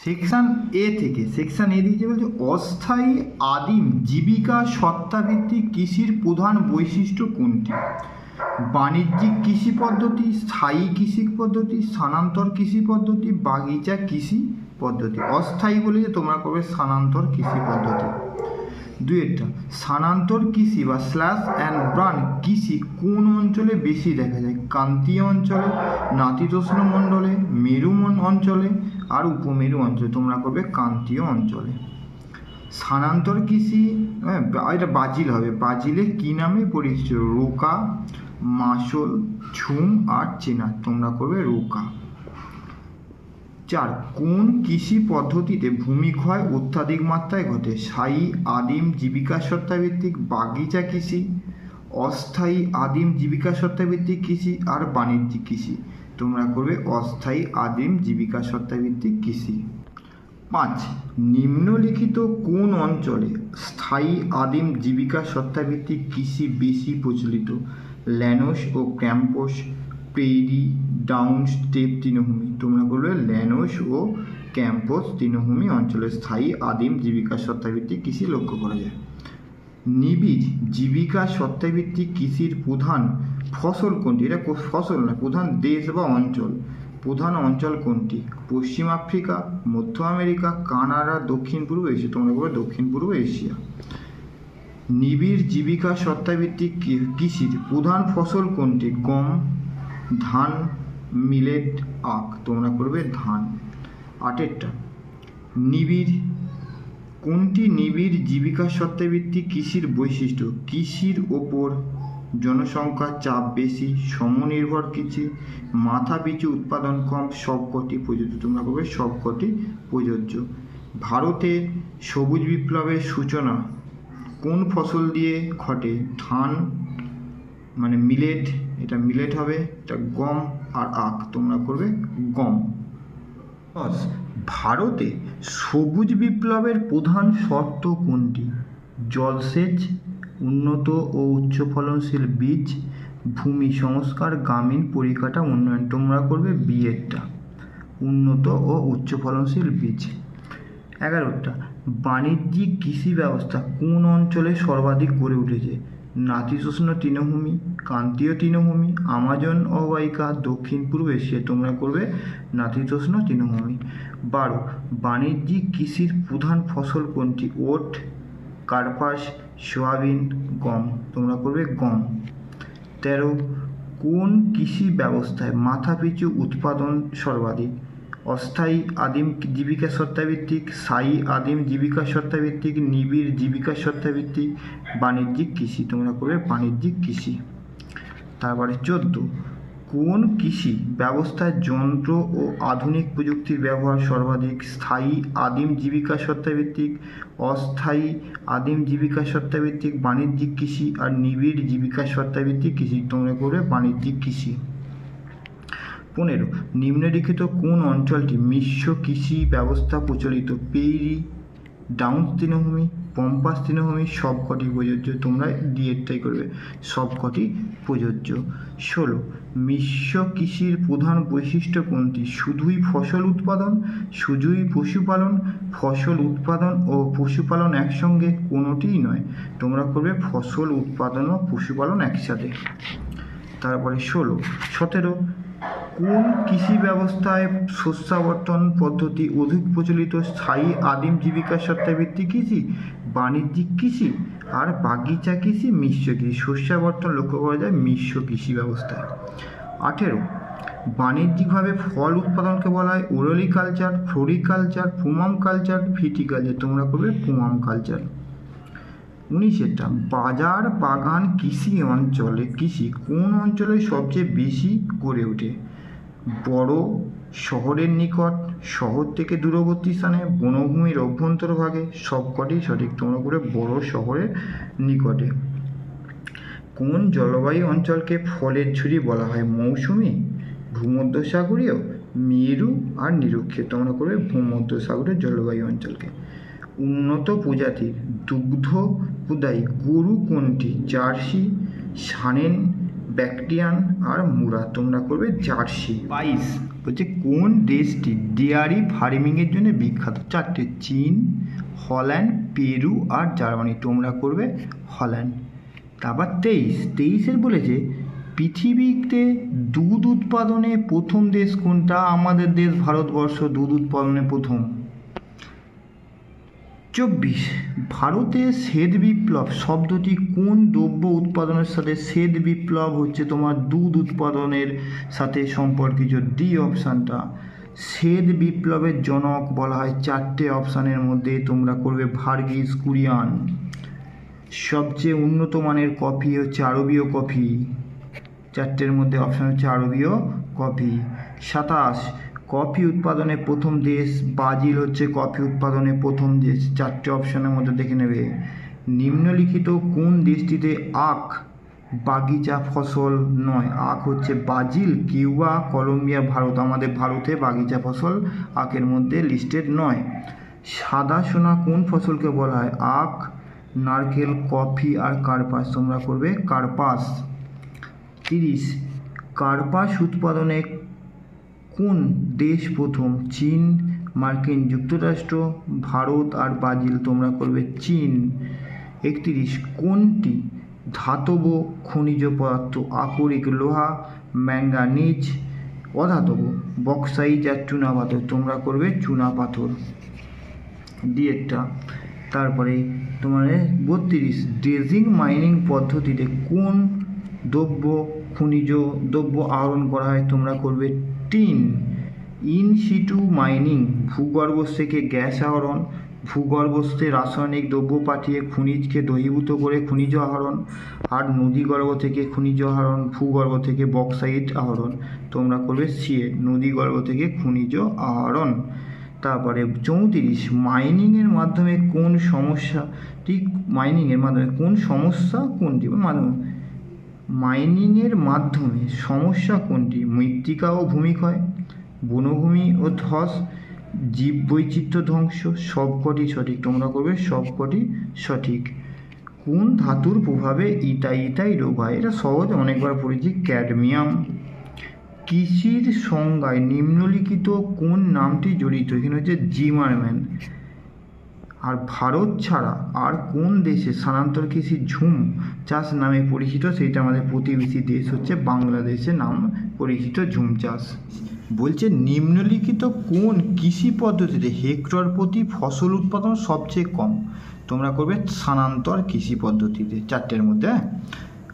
Section এ থেকে, section এ দিয়েছে বলছে, অস্থায়ী আদিম জীবিকা সত্তাভিত্তিক কৃষির প্রধান বৈশিষ্ট্য কোনটি? বাণিজ্যিক কৃষি পদ্ধতি, স্থায়ী কৃষি পদ্ধতি, স্থানান্তর কৃষি পদ্ধতি, বাগিচা কৃষি পদ্ধতি। অস্থায়ী বলে যে তোমরা করবে স্থানান্তর কৃষি পদ্ধতি। দুইটা স্থানান্তর কৃষি বা স্ল্যাশ অ্যান্ড ব্রান কৃষি কোন অঞ্চলে বেশি দেখা যায়? ক্রান্তীয় অঞ্চলে, নাতিতোষ্ণ মণ্ডলে, মেরুমন অঞ্চলে আর উপমেরু অঞ্চলে, তোমরা করবে ক্রান্তীয় অঞ্চলে। স্থানান্তর কৃষি হ্যাঁ এটা বাজিল হবে। বাজিলে কি নামে পরিচিত? রোকা, মাসল, ঝুম আর চেনা, তোমরা করবে রোকা। চার, কোন কৃষি পদ্ধতিতে ভূমিক্ষয় অত্যাধিক মাত্রায় ঘটে? স্থায়ী আদিম জীবিকা সত্তাভিত্তিক বাগিচা কৃষি, অস্থায়ী আদিম জীবিকা সত্তাভিত্তিক কৃষি আর বাণিজ্যিক কৃষি। তোমরা করবে অস্থায়ী আদিম জীবিকা সত্তাভিত্তিক কৃষি। পাঁচ, নিম্নলিখিত কোন অঞ্চলে স্থায়ী আদিম জীবিকা সত্তাভিত্তিক কৃষি বেশি প্রচলিত? ল্যানোস ও ক্যাম্পোস পেরি ডাউন স্টেপ তৃণভূমি। তোমরা করবে ল্যানোস ও ক্যাম্পোস তৃণভূমি অঞ্চলে স্থায়ী আদিম জীবিকা সত্তাভিত্তিক কৃষি লক্ষ্য করা যায়। নিবিড় জীবিকা সত্তাভিত্তিক কৃষির প্রধান ফসল কোনটি? এটা ফসল না, প্রধান দেশ বা অঞ্চল। প্রধান অঞ্চল কোনটি? পশ্চিম আফ্রিকা, মধ্য আমেরিকা, কানাডা, দক্ষিণ পূর্ব এশিয়া, তোমরা বলবে দক্ষিণ পূর্ব এশিয়া। নিবিড় জীবিকা সত্তাভিত্তিক কৃষির প্রধান ফসল কোনটি? গম, ধান, মিলেট, আখ। তোমরা করবে ধান। আটেরটা। নিবিড় কোনটি নিবিড় জীবিকা সত্তাভিত্তিক কৃষির বৈশিষ্ট্য? কৃষির ওপর জনসংখ্যার চাপ বেশি, সমনির্ভর কৃষি, মাথা পিছু উৎপাদন কম, সবকটি প্রযোজ্য। তোমরা বলবে সবকটি প্রযোজ্য। ভারতে সবুজ বিপ্লবের সূচনা কোন ফসল দিয়ে ঘটে? ধান মানে মিলেট এটা মিলেট হবে, এটা গম আর আখ। তোমরা করবে গম। ভারতে সবুজ বিপ্লবের প্রধান শর্ত কোনটি? জলসেচ, উন্নত ও উচ্চ ফলনশীল বীজ, ভূমি সংস্কার, গ্রামীণ পরিকাঠামো, উন্নয়ন। তোমরা করবে বিয়েরটা উন্নত ও উচ্চ ফলনশীল বীজ। এগারোটা, বাণিজ্যিক কৃষি ব্যবস্থা কোন অঞ্চলে সর্বাধিক গড়ে উঠেছে? নাতিশোষ্ণ তৃণভূমি ক্রান্তীয় তৃণভূমি, আমাজন অববাহিকা দক্ষিণ পূর্ব এশিয়া তোমরা করবে নাতিতোষ্ণ তৃণভূমি। বারো, বাণিজ্যিক কৃষির প্রধান ফসল কোনটি? ওট, কার্পাস, সয়াবিন, গম। তোমরা করবে গম। তেরো, কোন কৃষি ব্যবস্থায় মাথাপিছু উৎপাদন সর্বাধিক? অস্থায়ী আদিম জীবিকা সত্তাভিত্তিক, স্থায়ী আদিম জীবিকা সত্তাভিত্তিক, নিবিড় জীবিকা সত্তাভিত্তিক বাণিজ্যিক কৃষি। তোমরা করবে বাণিজ্যিক কৃষি। তারপরে চোদ্দ। কোন কৃষি ব্যবস্থায় যন্ত্র ও আধুনিক প্রযুক্তির ব্যবহার সর্বাধিক স্থায়ী আদিম জীবিকা সত্তাভিত্তিক, অস্থায়ী আদিম জীবিকা সত্তাভিত্তিক, বাণিজ্যিক কৃষি আর নিবিড় জীবিকা সত্তাভিত্তিক কৃষি? তোমরা করবে, বাণিজ্যিক কৃষি। পনেরো। নিম্নলিখিত কোন অঞ্চলটি মিশ্র কৃষি ব্যবস্থা প্রচলিত? পেইরি, ডাউন তৃণভূমি পম্পাস তৃণভূমি সবকটি প্রযোজ্য, তোমরা ডিএডটাই করবে। সবকটি প্রযোজ্য। ষোলো, মিশ্র কৃষির প্রধান বৈশিষ্ট্য কোনটি? শুধুই ফসল উৎপাদন, শুধুই পশুপালন, ফসল উৎপাদন ও পশুপালন একসঙ্গে কোনোটিই নয়। তোমরা করবে ফসল উৎপাদন ও পশুপালন একসাথে। তারপরে ষোলো, সতেরো কোন কৃষি ব্যবস্থায় শস্যাবর্তন পদ্ধতি অধিক প্রচলিত স্থায়ী আদিম জীবিকা সত্তাভিত্তিক কৃষি? বাণিজ্যিক কৃষি? আর বাগিচা কৃষি? মিশ্র কৃষি? শস্যাবর্তন লক্ষ্য করা যায় মিশ্র কৃষি ব্যবস্থায়। আঠেরো। বাণিজ্যিকভাবে ফল উৎপাদনকে বলা হয় olericulture floriculture, পুমাম culture, viticulture. তোমরা করবে পুমাম কালচার। উনিশেরটা বাজার বাগান কৃষি অঞ্চলে, কৃষি কোন অঞ্চলে সবচেয়ে বেশি গড়ে ওঠে? বড় শহরের নিকট, শহর থেকে দূরবর্তী স্থানে, বনভূমির অভ্যন্তরভাগে সবকটি সঠিক তোমরা করে বড় শহরের নিকটে। কোন জলবায়ু অঞ্চলকে ফলের ঝুড়ি বলা হয়? মৌসুমি, ভূমধ্যসাগরীয়, মেরু আর নিরক্ষীয়, তোমরা করবে ভূমধ্যসাগরের জলবায়ু অঞ্চলকে। উন্নত প্রজাতির দুগ্ধ প্রদায়ী গরু, কোনটি, জার্সি, সানেন, ব্যাকটিয়ান আর মুরা। তোমরা করবে জার্সি। বাইশ বলছে, কোন দেশটি ডেয়ারি ফার্মিংয়ের জন্য বিখ্যাত? চারটে, চীন, হল্যান্ড, পেরু আর জার্মানি। তোমরা করবে হল্যান্ড। তারপর তেইশ। তেইশের বলেছে, পৃথিবীতে দুধ উৎপাদনে প্রথম দেশ কোনটা? আমাদের দেশ, ভারতবর্ষ, দুধ উৎপাদনে প্রথম। চব্বিশ, ভারতে শ্বেত বিপ্লব শব্দটি কোন দ্রব্য উৎপাদনের সাথে শ্বেত বিপ্লব হচ্ছে তোমার দুধ উৎপাদনের সাথে সম্পর্কিত? ডি অপশানটা। শ্বেত বিপ্লবের জনক বলা হয় চারটে অপশানের মধ্যে তোমরা করবে ভার্গিস কুরিয়ান। সবচেয়ে উন্নত মানের কফি হচ্ছে আরবীয় কফি। চারটের মধ্যে অপশান হচ্ছে আরবীয় কফি। সাতাশ কফি উৎপাদনে প্রথম দেশ, ব্রাজিল হচ্ছে কফি উৎপাদনে প্রথম দেশ। চারটে অপশনের মধ্যে দেখে নেবে। নিম্নলিখিত কোন দেশটিতে আখ বাগিচা ফসল নয়? আখ হচ্ছে ব্রাজিল, কিউবা, কলম্বিয়া, ভারত। আমাদের ভারতে বাগিচা ফসল আখের মধ্যে লিস্টেড নয়। সাদা সোনা কোন ফসলকে বলা হয়? আখ, নারকেল, কফি আর কার্পাস। তোমরা করবে কার্পাস। তিরিশ, কার্পাস উৎপাদনে কোন দেশ প্রথম? চীন, মার্কিন যুক্তরাষ্ট্র, ভারত আর ব্রাজিল? তোমরা করবে চীন। একত্রিশ, কোনটি ধাতব খনিজ পদার্থ? আকরিক লোহা ম্যাঙ্গানিজ অধাতব, বক্সাইট আর চুনা পাথর? তোমরা করবে চুনা পাথর। ডিএটা তারপরে তোমার বত্রিশ, ড্রেজিং মাইনিং পদ্ধতিতে কোন দ্রব্য খনিজ দ্রব্য আহরণ করা হয়? তোমরা করবে টিন ইন সিটু মাইনিং ভূগর্ভ থেকে গ্যাস আহরণ, ভূগর্ভস্থে রাসায়নিক দ্রব্য পাঠিয়ে খনিজকে দহিভূত করে খনিজ আহরণ, আর নদীগর্ভ থেকে খনিজ আহরণ, ভূগর্ভ থেকে বক্সাইট আহরণ। তোমরা করবে সিএ নদীগর্ভ থেকে খনিজ আহরণ। তারপরে চৌত্রিশ মাইনিংয়ের মাধ্যমে কোন সমস্যাটি মাইনিংয়ের মাধ্যমে কোন সমস্যা কোনটি? মানে মাইনিংয়ের মাধ্যমে সমস্যা কোনটি? মৃত্তিকা ও ভূমিক্ষয় বনভূমি ও ধস, জীববৈচিত্র্য ধ্বংস, সবকটি সঠিক। তোমরা করবে সবকটি সঠিক। কোন ধাতুর প্রভাবে ইটাই ইটাই রোগ হয়? এটা সহজ, অনেকবার পড়েছি, ক্যাডমিয়াম। কৃষির সংজ্ঞায় নিম্নলিখিত কোন নামটি জড়িত? এখানে হচ্ছে জিমারম্যান। আর ভারত ছাড়া আর কোন দেশে স্থানান্তর কৃষি ঝুম চাষ নামে পরিচিত? সেইটা আমাদের প্রতিবেশী দেশ হচ্ছে বাংলাদেশের নাম পরিচিত ঝুম চাষ। বলছে, নিম্নলিখিত কোন কৃষি পদ্ধতিতে হেক্টর প্রতি ফসল উৎপাদন সবচেয়ে কম? তোমরা করবে স্থানান্তর কৃষি পদ্ধতিতে। চারটের মধ্যে হ্যাঁ?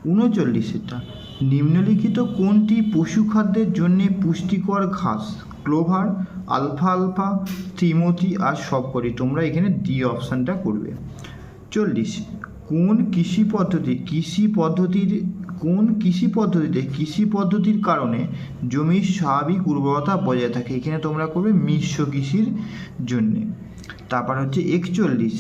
উনচল্লিশেরটা। নিম্নলিখিত কোনটি পশু খাদ্যের জন্যে পুষ্টিকর ঘাস? ক্লোভার, আলফা আলফা ত্রিমতি আর সবকটি তোমরা এখানে ডি অপশানটা করবে। চল্লিশ, কোন কৃষি পদ্ধতি, কৃষি পদ্ধতির, কোন কৃষি পদ্ধতিতে কৃষি পদ্ধতির কারণে জমির স্বাভাবিক উর্বরতা বজায় থাকে? এখানে তোমরা করবে মিশ্র কৃষির জন্যে। তারপর হচ্ছে একচল্লিশ,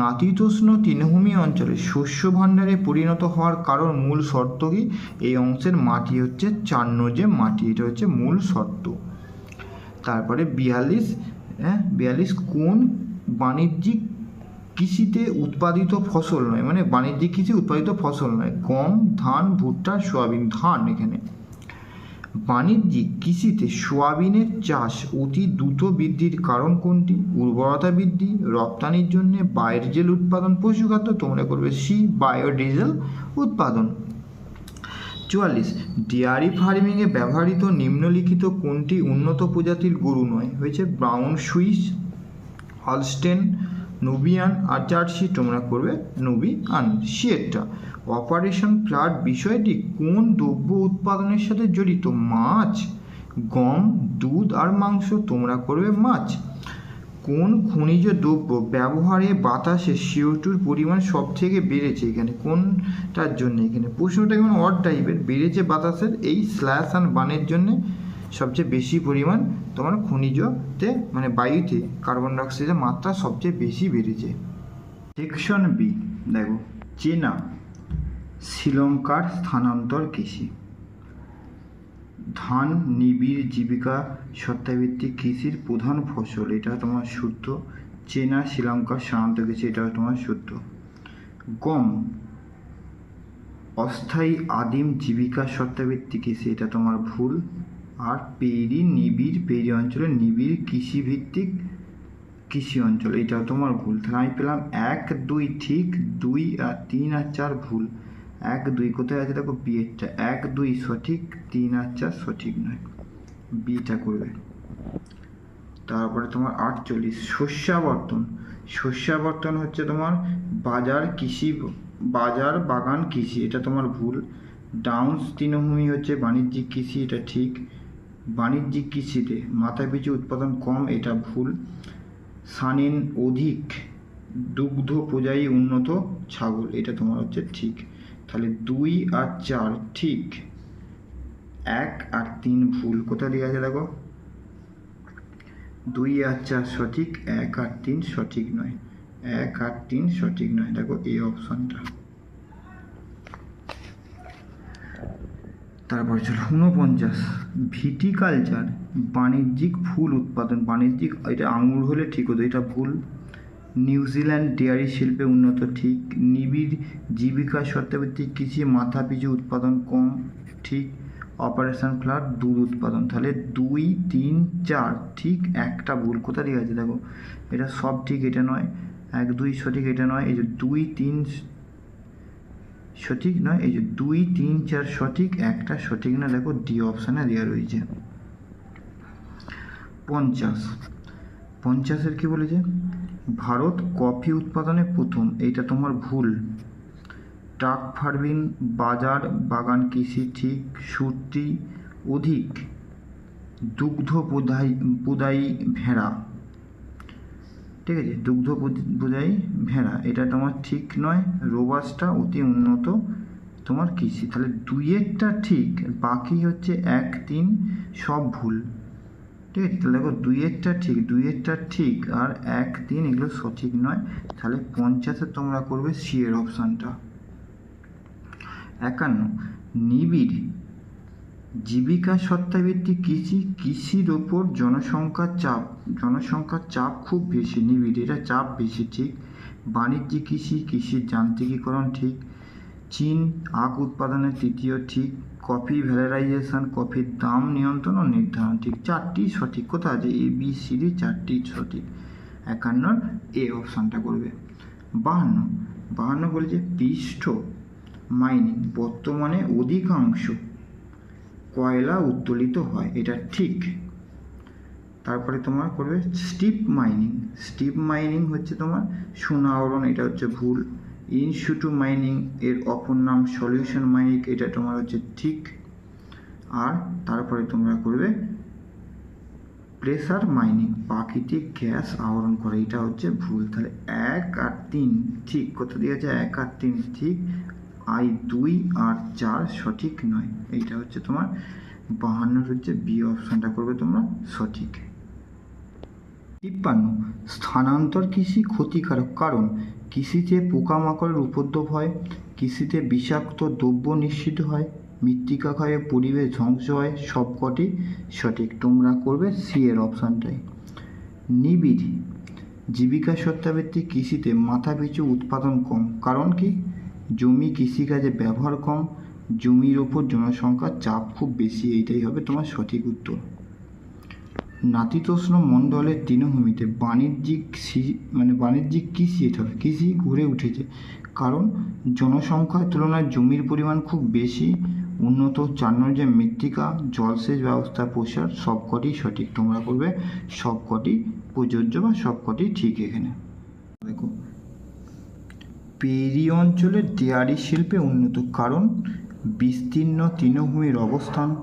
নাতিতোষ্ণ তৃণভূমি অঞ্চলে শস্য ভাণ্ডারে পরিণত হওয়ার কারণ মূল শর্ত কি? এই অংশের মাটি হচ্ছে চান্ন যে মাটি, এটা হচ্ছে মূল শর্ত। তারপরে বিয়াল্লিশ হ্যাঁ বিয়াল্লিশ কোন বাণিজ্যিক কৃষিতে উৎপাদিত ফসল নয়? মানে বাণিজ্যিক কৃষি উৎপাদিত ফসল নয়। গম, ধান, ভুট্টা, সোয়াবিন, ধান এখানে। বাণিজ্যিক কৃষিতে সোয়াবিনের চাষ অতি দ্রুত বৃদ্ধির কারণ কোনটি? উর্বরতা বৃদ্ধি, রপ্তানির জন্য বায়োডিজেল উৎপাদন, পশুখাদ্য তোমরা করবে সি, বায়োডিজেল উৎপাদন। চুয়াল্লিশ ডেয়ারি ফার্মিংয়ে ব্যবহৃত নিম্নলিখিত কোনটি উন্নত প্রজাতির গরু নয়? হয়েছে ব্রাউন সুইস হলস্টেন নুবিয়ান আর জার্সি। তোমরা করবে নুবিয়ান সিয়েরটা অপারেশন ফ্লাড বিষয়টি কোন দ্রব্য উৎপাদনের সাথে জড়িত? মাছ, গম, দুধ, আর মাংস। তোমরা করবে মাছ। কোন খনিজ দ্রব্য ব্যবহারে বাতাসে সিওটুর পরিমাণ সব থেকে বেড়েছে এখানে? কোনটার জন্য এখানে? প্রশ্নটা কেমন অড টাইপের বেড়েছে বাতাসের এই স্ল্যাশ অ্যান্ড বানের জন্য সবচেয়ে বেশি পরিমাণ তোমার খনিজতে মানে বায়ুতে কার্বন ডাইঅক্সাইডের মাত্রা সবচেয়ে বেশি বেড়েছে। সেকশন বি দেখো। চেনা, শ্রীলঙ্কার স্থানান্তর কৃষি। ধান, নিবিড় জীবিকা, সত্তাভিত্তিক কৃষির প্রধান ফসল। এটা তোমার শুদ্ধ চেনা শ্রীলঙ্কার স্থানান্তর কৃষি এটা তোমার শুদ্ধ গম। অস্থায়ী আদিম জীবিকা, সত্তাভিত্তিক কৃষি, এটা তোমার ভুল। আর পেরি, নিবিড়, পেরি অঞ্চলে নিবিড় কৃষিভিত্তিক কৃষি অঞ্চল, এটাও তোমার ভুল। তাহলে আমি পেলাম এক, দুই, ঠিক, দুই, আর তিন, আর চার ভুল। এক দুই কোথায় আছে? দেখো বিয়েরটা এক দুই সঠিক, তিন আর চার সঠিক নয়। বিটা করবে। তারপরে তোমার আটচল্লিশ। শস্যাবর্তন। শস্যাবর্তন হচ্ছে তোমার বাজার কৃষি, বাজার বাগান কৃষি। এটা তোমার ভুল। ডাউন্স তৃণভূমি হচ্ছে বাণিজ্যিক কৃষি, এটা ঠিক। বাণিজ্যিক কৃষিতে মাথাপিছু উৎপাদন কম, এটা ভুল। সানিন অধিক দুগ্ধ পূজাই উন্নত ছাগল, এটা তোমার হচ্ছে ঠিক। তাহলে দুই আর চার, ঠিক। এক আর তিন ভুল কোথায় দিয়ে আছে দেখো? দুই আর চার সঠিক, এক আর তিন সঠিক নয়। এক আর তিন সঠিক নয়। দেখো এই অপশনটা। তারপর চলো, ঊনপঞ্চাশ। ভিটিকালচার, বাণিজ্যিক ফুল উৎপাদন, বাণিজ্যিক, এটা আঙুর হলে ঠিক হতো, এটা ভুল। নিউজিল্যান্ড ডেয়ারি শিল্পে উন্নত, ঠিক নিবিড় জীবিকা শর্তাভিত্তিক কৃষি মাথাপিছু উৎপাদন কম, ঠিক অপারেশন ফ্লাড দুধ উৎপাদন। তাহলে দুই, তিন, চার, ঠিক একটা ভুল কোথা দিয়ে আছে দেখো? এটা সব ঠিক, এটা নয়। এক, দুই সঠিক, এটা নয়। এই যে দুই, তিন সঠিক নয়, এই যে দুই, তিন, চার সঠিক, একটা সঠিক না, দেখো ডি অপশানে দেওয়া রয়েছে। পঞ্চাশ। পঞ্চাশের কি বলেছে? ভারত কফি উৎপাদনে প্রথম, এইটা তোমার ভুল। ট্রাক ফার্মিং বাজার বাগান কৃষি ঠিক, সুরটি অধিক। দুগ্ধ পোদাই পোদাই ভেড়া। ঠিক আছে, দুগ্ধ বোঝাই ভেড়া, এটা তোমার ঠিক নয়, রোবাসটা অতি উন্নত তোমার কৃষি। তাহলে দুইয়েরটা ঠিক, বাকি হচ্ছে এক, তিন, সব ভুল। ঠিক, তাহলে দেখো দুইয়েরটা ঠিক দুইয়েরটা ঠিক, আর এক, তিন, এগুলো সঠিক নয়। তাহলে পঞ্চাশে তোমরা করবে সি এর অপশানটা। একান্ন, নিবিড় জীবিকা সত্তাভিত্তিক কৃষি, কৃষির ওপর জনসংখ্যার চাপ জনসংখ্যার চাপ খুব বেশি, নিবিড়, এটা চাপ বেশি, ঠিক? বাণিজ্যিক কৃষি, কৃষির যান্ত্রিকীকরণ ঠিক। চীন আখ উৎপাদনের তৃতীয় ঠিক। কফি ভ্যালারাইজেশন কফির দাম নিয়ন্ত্রণ ও নির্ধারণ। ঠিক চারটি সঠিক। কোথায় আছে? এ বি সি ডি চারটি সঠিক। একান্নর এ অপশানটা করবে। বাহান্ন। বাহান্ন বলেছে পৃষ্ঠ মাইনিং বর্তমানে অধিকাংশ কয়লা উত্তোলিত হয়। এটা ঠিক। তারপরে তোমার করবে স্টিপ মাইনিং স্টিপ মাইনিং হচ্ছে তোমার সোনা আহরণ এটা হচ্ছে ভুল। ইনস্যুটু মাইনিং এর অপর নাম সলিউশন মাইনিং, এটা তোমার হচ্ছে ঠিক। আর তারপরে তোমরা করবে প্রেসার মাইনিং প্রাকৃতিক গ্যাস আহরণ করে, এটা হচ্ছে ভুল। তাহলে এক আর তিন, ঠিক কত দিয়েছে? এক আর তিন, ঠিক। আই দুই আর চার সঠিক নয়, এইটা হচ্ছে তোমার বাহান্নর হচ্ছে বি অপশানটা করবে তোমরা সঠিক। তিপ্পান্ন, স্থানান্তর কৃষি ক্ষতিকারক কারণ কৃষিতে পোকামাকড়ের উপদ্রব হয়, কৃষিতে বিষাক্ত দ্রব্য নিশ্চিত হয়, মৃত্তিকা ক্ষয়ে পরিবেশ ধ্বংস হয়, সবকটি সঠিক তোমরা করবে সি এর অপশানটাই। নিবিড় জীবিকা সত্তাভিত্তিক কৃষিতে মাথাপিছু উৎপাদন কম, কারণ কি? জমি কৃষিকাজে ব্যবহার কম, জমির ওপর জনসংখ্যার চাপ খুব বেশি, এইটাই হবে তোমার সঠিক উত্তর। নাতিতোষ্ণ মণ্ডলের তৃণভূমিতে বাণিজ্যিক মানে বাণিজ্যিক কৃষি, এটা কৃষি গড়ে উঠেছে। কারণ জনসংখ্যার তুলনায় জমির পরিমাণ খুব বেশি, উন্নত চার যে মৃত্তিকা, জলসেচ ব্যবস্থা, প্রসার, সবকটি সঠিক। তোমরা করবে সবকটি প্রযোজ্য বা সবকটি ঠিক এখানে। দেখো, পেরি অঞ্চলের ডেয়ারি শিল্পে উন্নত। কারণ বিস্তীর্ণ তৃণভূমির অবস্থান,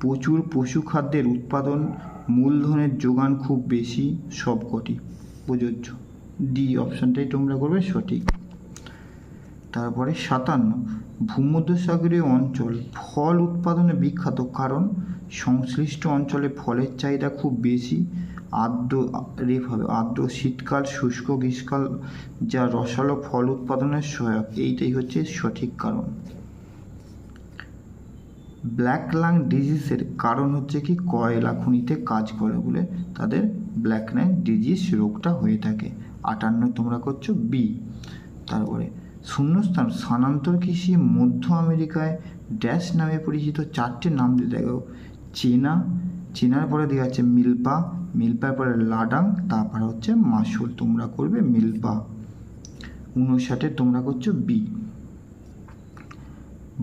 প্রচুর পশু খাদ্যের উৎপাদন মূলধনের যোগান খুব বেশি সবকটি, প্রযোজ্য। ডি অপশানটাই তোমরা করবে সঠিক। তারপরে সাতান্ন, ভূমধ্যসাগরীয় অঞ্চল ফল উৎপাদনে বিখ্যাত কারণ সংশ্লিষ্ট অঞ্চলে ফলের চাহিদা খুব বেশি, আর্দ্র, রেফ হবে, আর্দ্র শীতকাল, শুষ্ক গ্রীষ্মকাল, যা রসালো ফল উৎপাদনের সহায়ক। এইটাই হচ্ছে সঠিক কারণ। ব্ল্যাক লাং ডিজিজের কারণ হচ্ছে কি, কয়লা খনিতে কাজ করে বলে তাদের ব্ল্যাক লাং ডিজিজ রোগটা হয়ে থাকে। আটান্ন তোমরা করছ বি। তারপরে, শূন্যস্থান, স্থানান্তর কৃষি, মধ্য আমেরিকায় ড্যাশ নামে পরিচিত চারটে নাম দিয়ে দেখো। চেনা, চেনার পরে দেওয়া আছে মিল্পা, মিল্পার পরে লাডাং, তারপরে হচ্ছে মাসুল, তোমরা করবে মিল্পা। উনষাটে তোমরা করছ বি।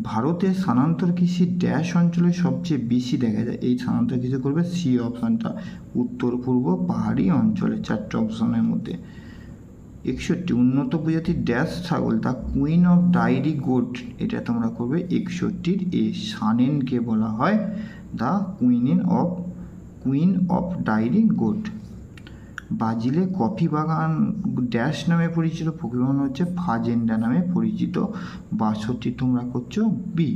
ভারতের স্থানান্তর কৃষি ড্যাশ অঞ্চলে সবচেয়ে বেশি দেখা যায়। এই স্থানান্তর কৃষি করবে সি অপশানটা উত্তর, পূর্ব, পাহাড়ি অঞ্চলে চারটে অপশানের মধ্যে। একষট্টি, উন্নত প্রজাতির ড্যাশ ছাগল the queen of dairy goat এটা তোমরা করবে একষট্টির। এ সানেনকে বলা হয় the queen of queen of dairy goat বাজিলে কফি বাগান ড্যাশ নামে পরিচিত বাগান হচ্ছে ফাজেন্ডা নামে পরিচিত। বাষট্টি তোমরা করছ বি।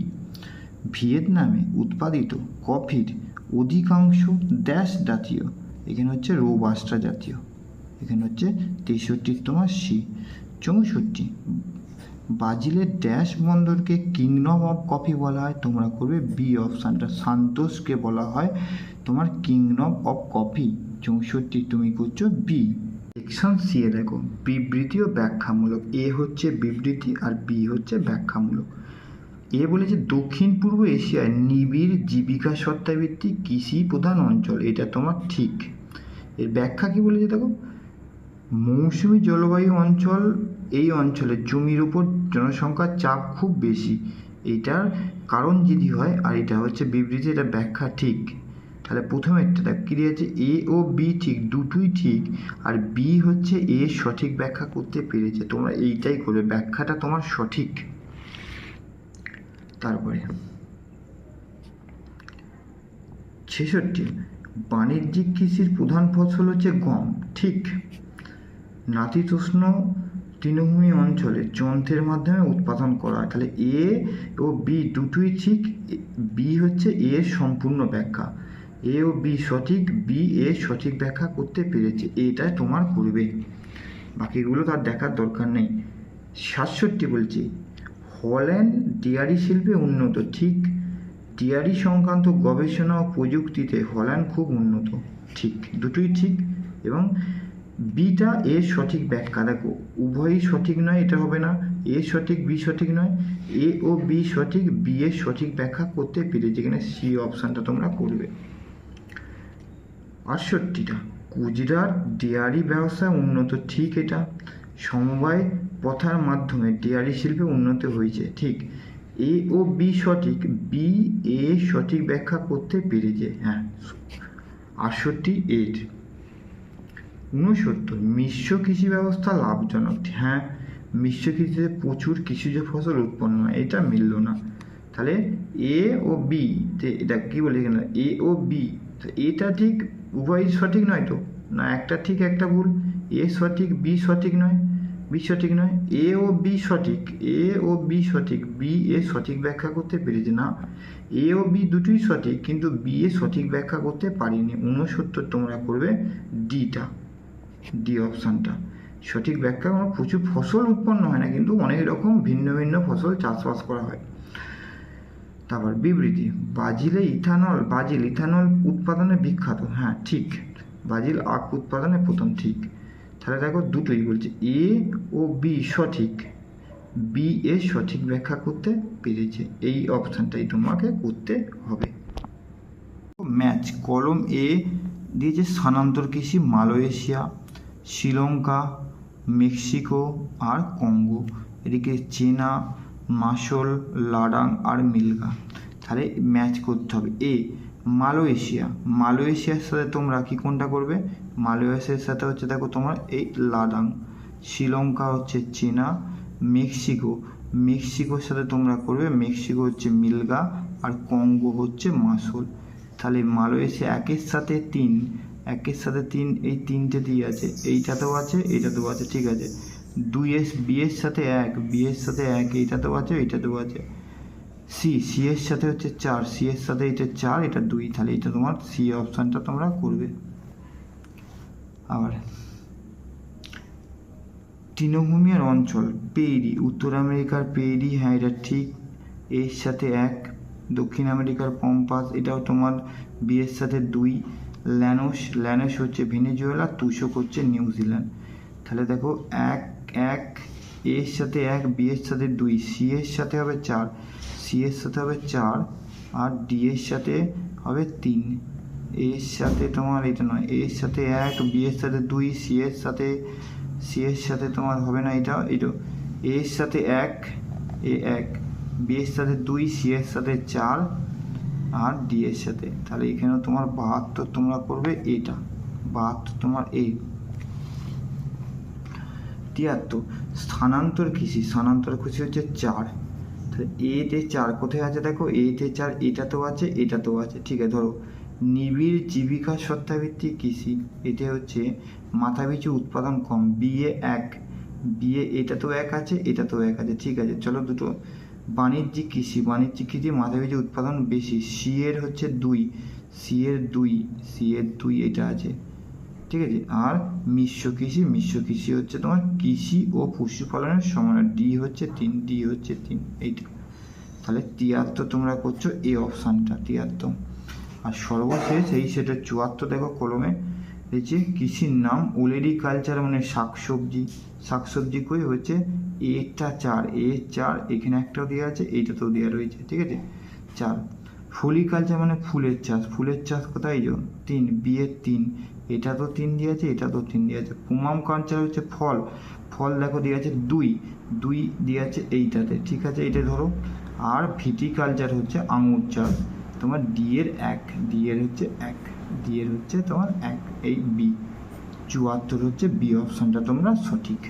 ভিয়েতনামে উৎপাদিত কফির অধিকাংশ ড্যাশ জাতীয়। এখানে হচ্ছে রোবাস্টা জাতীয়। এখানে হচ্ছে তেষট্টি তোমার সি। চৌষট্টি। ব্রাজিলের ড্যাশ বন্দরকে কিংডম অফ কফি বলা হয়, তোমরা করবে বি অপশানটা। সান্তোসকে বলা হয় তোমার কিংডম অফ কফি। চৌষট্টি তুমি করছ বি সেকশন সি এ দেখো, বিবৃতি ও ব্যাখ্যামূলক। এ হচ্ছে বিবৃতি আর বি হচ্ছে ব্যাখ্যামূলক। এ বলেছে দক্ষিণ পূর্ব এশিয়ায় নিবিড় জীবিকা সত্তাভিত্তিক কৃষি প্রধান অঞ্চল, এটা তোমার ঠিক। এর ব্যাখ্যা কি বলেছে দেখো? মৌসুমী জলবায়ু অঞ্চল, এই অঞ্চলে জমির উপর জনসংখ্যার চাপ খুব বেশি। এইটার কারণ যদি হয় আর এটা হচ্ছে বিবৃতি, এটা ব্যাখ্যা ঠিক। তাহলে প্রথমে একটা দেখ, কী দিয়েছে? এ ও বি ঠিক, দুটোই ঠিক, আর বি হচ্ছে এ সঠিক ব্যাখ্যা করতে পেরেছে। তোমরা এইটাই করবে, ব্যাখ্যাটা তোমার সঠিক। তারপরে ছেষট্টি, বাণিজ্যিক কৃষির প্রধান ফসল হচ্ছে গম, ঠিক। নাতিতোষ্ণ তৃণভূমি অঞ্চলে যন্ত্রের মাধ্যমে উৎপাদন করা হয়। তাহলে এ ও বি দুটোই ঠিক বি হচ্ছে এ সম্পূর্ণ ব্যাখ্যা। এ ও বি সঠিক, বি এ সঠিক ব্যাখ্যা করতে পেরেছে এটা তোমার করবে। বাকিগুলো তার দেখার দরকার নেই। সাতষট্টি বলছি হল্যান্ড ডেয়ারি শিল্পে উন্নত, ঠিক। ডেয়ারি সংক্রান্ত গবেষণা ও প্রযুক্তিতে হল্যান্ড খুব উন্নত, ঠিক। দুটোই ঠিক এবং বিটা এর সঠিক ব্যাখ্যা। দেখো, উভয়ই সঠিক নয়, এটা হবে না। এ সঠিক, বি সঠিক নয়। এ ও বি সঠিক, বি এর সঠিক ব্যাখ্যা করতে পেরেছে যেখানে সি অপশানটা তোমরা করবে। আটষট্টিটা। গুজরাট ডেয়ারি ব্যবসা উন্নত, ঠিক এটা। সমবায় প্রথার মাধ্যমে ডেয়ারি শিল্পে উন্নত হয়েছে, ঠিক। এ ও বি সঠিক, বি, এ সঠিক ব্যাখ্যা করতে পেরেছে হ্যাঁ। আটষট্টি এইট। ঊনসত্তর, মিশ্র কৃষি ব্যবস্থা লাভজনক হ্যাঁ। মিশ্র কৃষিতে প্রচুর কৃষিজ ফসল উৎপন্ন হয়, এটা মিলল না। তাহলে এ ও বি এটা কি বলে এখানে? এ ও বি এটা ঠিক উভয়ই সঠিক নয় তো? না একটা ঠিক, একটা ভুল? এ সঠিক, বি সঠিক নয়? বি সঠিক নয়? এ ও বি সঠিক, এ ও বি সঠিক, বি এ সঠিক ব্যাখ্যা করতে পেরেছে না? এ ও বি দুটোই সঠিক, কিন্তু বি এ সঠিক ব্যাখ্যা করতে পারিনি। ঊনসত্তর তোমরা করবে ডিটা, ডি অপশানটা। সঠিক ব্যাখ্যা কোনো প্রচুর ফসল উৎপন্ন হয় না, কিন্তু অনেক রকম ভিন্ন ভিন্ন ফসল চাষবাস করা হয়। তারপর বিবৃতি ব্রাজিলে ইথানল ব্রাজিল ইথানল উৎপাদনে বিখ্যাত। হ্যাঁ ঠিক। ব্রাজিল আখ উৎপাদনে প্রথম ঠিক। তাহলে দেখো দুটোই বলছে, এ ও বি সঠিক। বি এ সঠিক ব্যাখ্যা করতে পেরেছে। এই অপশানটাই তোমাকে করতে হবে। ম্যাচ, কলম এ দিয়েছে স্থানান্তর কৃষি মালয়েশিয়া, শ্রীলঙ্কা, মেক্সিকো আর কঙ্গো। এদিকে চীনা মাসল লাডাং আর মিলগা তাহলে ম্যাচ করতে হবে। A, Malaysia. মালয়েশিয়ার সাথে তোমরা কি কোনটা করবে? মালয়েশিয়ার সাথে হচ্ছে দেখো তোমার এই লাডাং, শ্রীলঙ্কা হচ্ছে চীনা, মেক্সিকো। মেক্সিকোর সাথে তোমরা করবে, মেক্সিকো হচ্ছে মিলগা আর কঙ্গো হচ্ছে মাসল তাহলে মালয়েশিয়া একের সাথে তিন, একের সাথে তিন, এই তিনটে দিয়ে আছে। এইটাতেও আছে এইটাতেও আছে, ঠিক আছে। দুই এস, বি এর সাথে এক, বি এর সাথে এক এইটাতেও আছে এইটাতেও আছে। সি সি এর সাথে হচ্ছে চার সি এর সাথে এটা চার, এটা দুই, তাহলে এটা তোমার সি অপশানটা তোমরা করবে। আবার তৃণভূমি আর অঞ্চল, পেরি, উত্তর আমেরিকার পেরি হ্যাঁ এটা ঠিক এর সাথে এক, দক্ষিণ আমেরিকার পম্পাস এটাও তোমার বিয়ের সাথে দুই, ল্যানোস ল্যানোস হচ্ছে ভেনেজুয়েলা, তুষক হচ্ছে নিউজিল্যান্ড। তাহলে দেখো, এক এক এর সাথে এক বি এর সাথে দুই সি এর সাথে হবে চার সি এর সাথে হবে চার আর ডি এর সাথে হবে তিন এর সাথে তোমার এটা নয় এর সাথে এক বি এর সাথে দুই সি এর সাথে সি এর সাথে তোমার হবে না এটা এটা এর সাথে এক এ এক বি এর সাথে দুই সি এর সাথে চার আর ডি এর সাথে তাহলে এখানেও তোমার বাহাত্তর তোমরা করবে এটা বাহাত্তর তোমার এই তিয়াত্তর স্থানান্তর কৃষি স্থানান্তর কৃষি হচ্ছে চার। তাহলে এতে চার কোথায় আছে দেখো? এতে চার এটাতেও আছে এটাতেও আছে। ঠিক আছে, ধরো। নিবিড় জীবিকা সত্তাভিত্তিক কৃষি এটা হচ্ছে মাথাপিছু উৎপাদন কম। বিএ এক। বিএ এটাতেও এক আছে এটাতেও এক আছে। ঠিক আছে, চলো দুটো। বাণিজ্যিক কৃষি বাণিজ্যিক কৃষি মাথাপিছু উৎপাদন বেশি। সি এর হচ্ছে দুই। সি এর দুই। সি এর দুই এটা আছে। ঠিক আছে? আর মিশ্র কৃষি মিশ্র কৃষি হচ্ছে তোমার কৃষি ও পশুপালনের সময় ডি হচ্ছে তিন ডি হচ্ছে তিন, এইটা। তাহলে তিয়াত্তর তোমরা করছ এই অপশানটা তিয়াত্তর। আর সর্বশেষ এই সেটা চুয়াত্তর দেখো কলমে, এই যে কৃষির নাম ওলেরিকালচার মানে শাকসবজি। শাকসবজি কই হচ্ছে? এটা চার এ চার, এখানে একটাও দেওয়া আছে, এইটাতেও দেওয়া রয়েছে, ঠিক আছে? চার। ফলিকালচার মানে ফুলের চাষ। ফুলের চাষ কোথায়? তিন বিয়ের তিন। এটা তো তিন দিয়ে আছে এটা তো তিন দিয়ে আছে পুমাম কালচার হচ্ছে ফল। ফল দেখো দিয়ে আছে দুই। দুই দিয়ে আছে এইটাতে, ঠিক আছে? এটা ধরো। আর ভিটি কালচার হচ্ছে আঙুর চাষ। তোমার ডি এর এক, ডি এর হচ্ছে এক, ডি এর হচ্ছে তোমার এক, এই বি। চুয়াত্তর হচ্ছে বি অপশানটা তোমরা সঠিক।